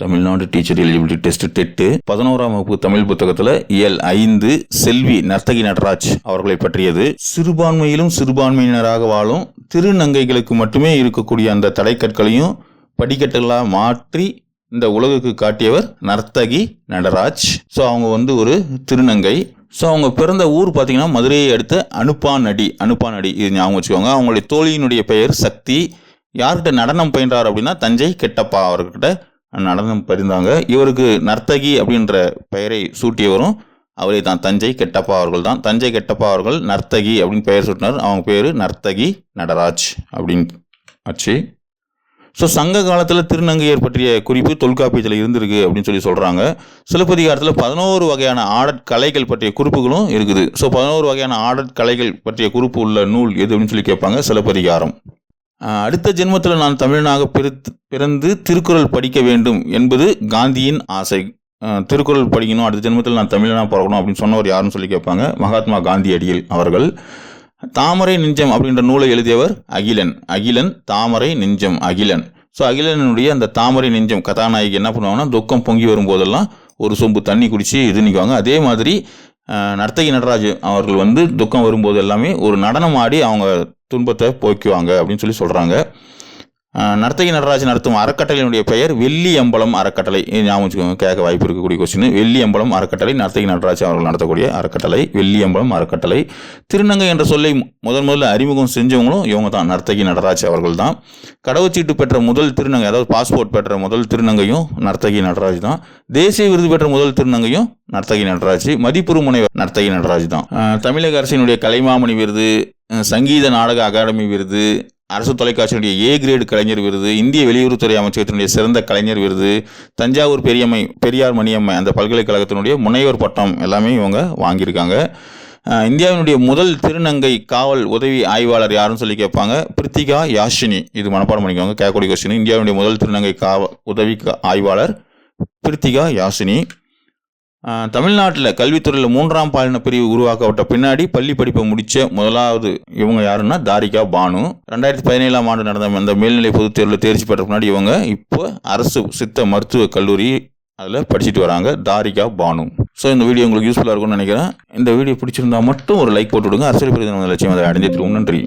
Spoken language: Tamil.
Tamil Nadu teacher eligibility test TET பதினோராம் வகுப்பு தமிழ் புத்தகத்துல இயல் ஐந்து செல்வி நர்த்தகி நடராஜ் அவர்களை பற்றியது. சிறுபான்மையிலும் சிறுபான்மையினராக வாழும் திருநங்கைகளுக்கு மட்டுமே இருக்கக்கூடிய அந்த தடைக்கற்களையும் படிக்கட்டுகளாக மாற்றி இந்த உலகுக்கு காட்டியவர் நர்த்தகி நடராஜ். ஸோ அவங்க வந்து ஒரு திருநங்கை. ஸோ அவங்க பிறந்த ஊர் பார்த்தீங்கன்னா மதுரையை அடுத்த அனுப்பானடி அனுப்பானடி இது ஞாபகம் வச்சுக்கோங்க. அவங்களுடைய தோழியினுடைய பெயர் சக்தி. யார்கிட்ட நடனம் பயின்றார் அப்படின்னா தஞ்சை கெட்டப்பா அவர்கிட்ட நடனம் பரிந்தாங்க. இவருக்கு நர்த்தகி அப்படின்ற பெயரை சூட்டியவரும் அவரே தான். தஞ்சை கெட்டப்பா அவர்கள் தான். தஞ்சை கெட்டப்பா அவர்கள் நர்த்தகி அப்படின்னு பெயர் சூட்டினார். அவங்க பேர் நர்த்தகி நடராஜ் அப்படின்னு ஆச்சு. ஸோ சங்க காலத்தில் திருநங்கையர் பற்றிய குறிப்பு தொல்காப்பியத்தில் இருந்திருக்கு அப்படின்னு சொல்லி சொல்கிறாங்க சிலப்பதிகாரத்தில் பதினோரு வகையான ஆடற் கலைகள் பற்றிய குறிப்புகளும் இருக்குது. ஸோ பதினோரு வகையான ஆடற் கலைகள் பற்றிய குறிப்பு உள்ள நூல் எது அப்படின்னு சொல்லி கேட்பாங்க. சிலப்பதிகாரம். அடுத்த ஜென்மத்தில் நான் தமிழனாக பிறத்து பிறந்து திருக்குறள் படிக்க வேண்டும் என்பது காந்தியின் ஆசை. திருக்குறள் படிக்கணும் அடுத்த ஜென்மத்தில் நான் தமிழனாக பிறக்கணும் அப்படின்னு சொன்னவர் யாருன்னு சொல்லி கேட்பாங்க மகாத்மா காந்தியடிகள் அவர்கள். தாமரை நெஞ்சம் அப்படின்ற நூலை எழுதியவர் அகிலன். அகிலன் தாமரை நெஞ்சம் அகிலன். ஸோ அகிலனுடைய அந்த தாமரை நெஞ்சம் கதாநாயகி என்ன பண்ணுவாங்கன்னா துக்கம் பொங்கி வரும்போதெல்லாம் ஒரு சொம்பு தண்ணி குடித்து இது நிற்குவாங்க அதே மாதிரி நர்த்தகி நடராஜ் அவர்கள் வந்து துக்கம் வரும்போது எல்லாமே ஒரு நடனம் ஆடி அவங்க துன்பத்தை போக்குவாங்க அப்படின்னு சொல்லி சொல்கிறாங்க நர்த்தகி நடராஜ் நடத்தும் அறக்கட்டளையினுடைய பெயர் வெள்ளி அம்பலம் அறக்கட்டளை. ஞாபகம் கேட்க வாய்ப்பு இருக்கக்கூடிய கொஸ்டின் வெள்ளி அம்பலம் அறக்கட்டளை நர்த்தகி நடராஜ் அவர்கள் நடத்தக்கூடிய அறக்கட்டளை வெள்ளி அம்பலம் அறக்கட்டளை. திருநங்கை என்ற சொல்லை முதன் முதல்ல அறிமுகம் செஞ்சவங்களும் இவங்க தான் நர்த்தகி நடராஜ் அவர்கள் தான். கடவுச்சீட்டு பெற்ற முதல் திருநங்கை அதாவது பாஸ்போர்ட் பெற்ற முதல் திருநங்கையும் நர்த்தகி நடராஜ் தான். தேசிய விருது பெற்ற முதல் திருநங்கையும் நர்த்தகி நடராஜ். மதிப்புறு முனைவர் நர்த்தகி நடராஜ் தான். தமிழக அரசினுடைய கலைமாமணி விருது சங்கீத நாடக அகாடமி விருது அரசு தொலைக்காட்சியினுடைய ஏ கிரேடு கலைஞர் விருது இந்திய வெளியுறவுத்துறை அமைச்சகத்தினுடைய சிறந்த கலைஞர் விருது தஞ்சாவூர் பெரியம்மை பெரியார் மணியம்மை அந்த பல்கலைக்கழகத்தினுடைய முனைவர் பட்டம் எல்லாமே இவங்க வாங்கியிருக்காங்க. இந்தியாவினுடைய முதல் திருநங்கை காவல் உதவி ஆய்வாளர் யாருன்னு சொல்லி கேட்பாங்க பிரித்திகா யாஷினி. இது மனப்பாடம் பண்ணிக்கோங்க கேட்கக்கூடிய கொஸ்டின் இந்தியாவினுடைய முதல் திருநங்கை காவல் உதவி கா- ஆய்வாளர் பிரித்திகா யாஷினி. தமிழ்நாட்டில் கல்வித்துறையில் மூன்றாம் பாலின பிரிவு உருவாக்கப்பட்ட பின்னாடி பள்ளி படிப்பை முடித்த முதலாவது இவங்க யாருன்னா தாரிகா பானு. ரெண்டாயிரத்தி பதினேழாம் ஆண்டு நடந்த அந்த மேல்நிலை பொதுத் தேர்வில் தேர்ச்சி பெற்ற பின்னாடி இவங்க இப்போ அரசு சித்த மருத்துவக் கல்லூரி அதில் படிச்சுட்டு வராங்க தாரிகா பானு. ஸோ இந்த வீடியோ உங்களுக்கு யூஸ்ஃபுல்லாக இருக்கும்னு நினைக்கிறேன். இந்த வீடியோ பிடிச்சிருந்தா மட்டும் ஒரு லைக் போட்டு விடுங்க. அரசியல் பிரதிநிதி லட்சியம் அதை அடைஞ்சிட்டு நன்றி.